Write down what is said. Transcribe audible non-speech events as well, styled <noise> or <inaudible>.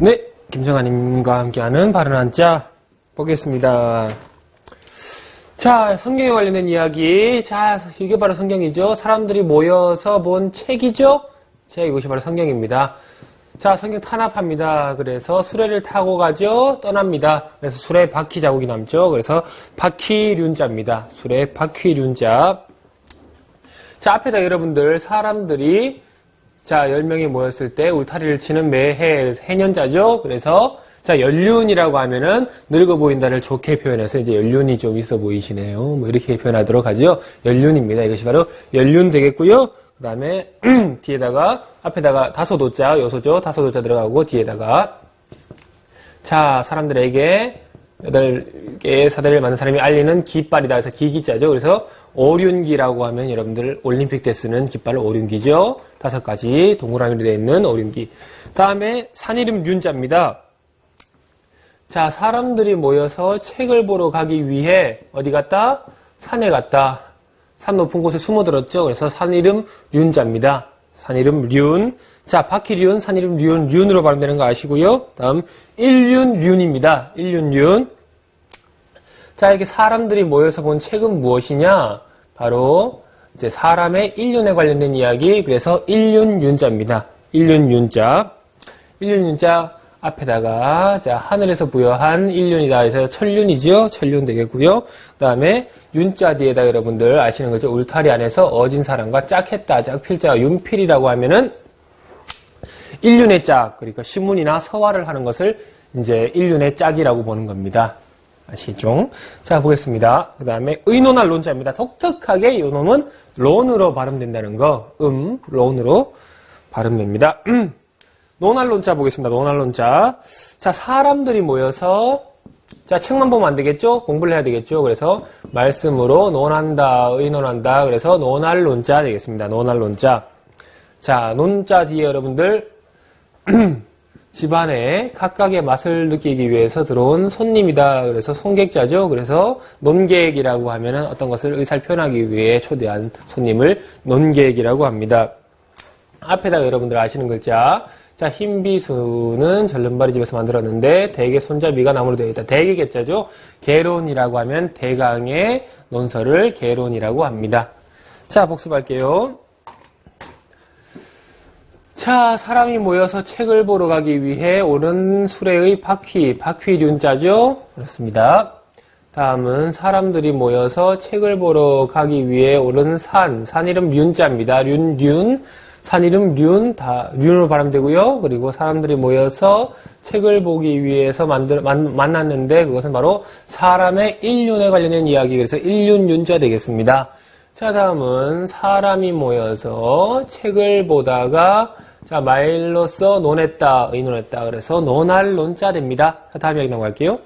네, 김정아님과 함께하는 바른 한자 보겠습니다. 자, 성경에 관련된 이야기. 자, 이게 바로 성경이죠. 사람들이 모여서 본 책이죠. 자, 이것이 바로 성경입니다. 자, 성경 탄압합니다. 그래서 수레를 타고 가죠. 떠납니다. 그래서 수레 바퀴 자국이 남죠. 그래서 바퀴륜자입니다. 수레 바퀴륜자. 자, 앞에다 여러분들 사람들이 자, 10명이 모였을 때 울타리를 치는 매해 해년자죠. 그래서 자, 연륜이라고 하면은 늙어 보인다를 좋게 표현해서 이제 연륜이 좀 있어 보이시네요. 뭐 이렇게 표현하도록 하죠. 연륜입니다. 이것이 바로 연륜 되겠고요. 그 다음에 <clears throat> 뒤에다가 앞에다가 다소 도자 요소죠. 다소 도자 들어가고 뒤에다가 자 사람들에게 여덟 개의 사대를 만든 사람이 알리는 깃발이다. 그래서 기기자죠. 그래서 오륜기라고 하면 여러분들 올림픽 때 쓰는 깃발을 오륜기죠. 다섯 가지 동그라미로 되어 있는 오륜기. 다음에 산 이름 윤자입니다. 자, 사람들이 모여서 책을 보러 가기 위해 어디 갔다? 산에 갔다. 산 높은 곳에 숨어들었죠. 그래서 산 이름 윤자입니다. 산 이름 륜. 자, 바퀴륜, 산 이름 륜, 륜으로 발음되는 거 아시고요. 다음 일륜 륜입니다. 일륜 륜. 자, 이렇게 사람들이 모여서 본 책은 무엇이냐? 바로 이제 사람의 일륜에 관련된 이야기. 그래서 일륜윤자입니다. 일륜윤자. 일륜윤자 앞에다가 자 하늘에서 부여한 일륜이다 해서 천륜이죠. 천륜 되겠고요. 그 다음에 윤자 뒤에다 여러분들 아시는 거죠. 울타리 안에서 어진 사람과 짝했다. 짝필자가 윤필이라고 하면은 일륜의 짝 그러니까 신문이나 서화를 하는 것을 이제 일륜의 짝이라고 보는 겁니다. 아시죠? 자 보겠습니다. 그 다음에 의논할 론자입니다. 독특하게 이 놈은 론으로 발음된다는 거. 음, 론으로 발음됩니다. 음. 논할론자 보겠습니다. 논할론자. 자, 사람들이 모여서 자, 책만 보면 안 되겠죠? 공부를 해야 되겠죠? 그래서 말씀으로 논한다, 의논한다. 그래서 논할론자 되겠습니다. 논할론자. 자, 논자 뒤에 여러분들 <clears throat> 집안에 각각의 맛을 느끼기 위해서 들어온 손님이다. 그래서 손객자죠. 그래서 논객이라고 하면은 어떤 것을 의사를 표현하기 위해 초대한 손님을 논객이라고 합니다. 앞에다가 여러분들 아시는 글자. 자, 흰비수는 절름발이 집에서 만들었는데 대개 손잡이가 나무로 되어 있다. 대개개자죠. 개론이라고 하면 대강의 논설을 개론이라고 합니다. 자, 복습할게요. 자, 사람이 모여서 책을 보러 가기 위해 오른 수레의 바퀴, 바퀴 륜자죠? 그렇습니다. 다음은 사람들이 모여서 책을 보러 가기 위해 오른 산, 산 이름 륜자입니다. 륜, 륜. 산 이름 륜, 다, 륜으로 발음되고요. 그리고 사람들이 모여서 책을 보기 위해서 만들, 만, 만났는데 그것은 바로 사람의 일륜에 관련된 이야기. 그래서 일륜, 윤자 되겠습니다. 자, 다음은 사람이 모여서 책을 보다가 자, 말로써 논했다, 의논했다. 그래서 논할 논자 됩니다. 자, 다음 이야기 넘어갈게요.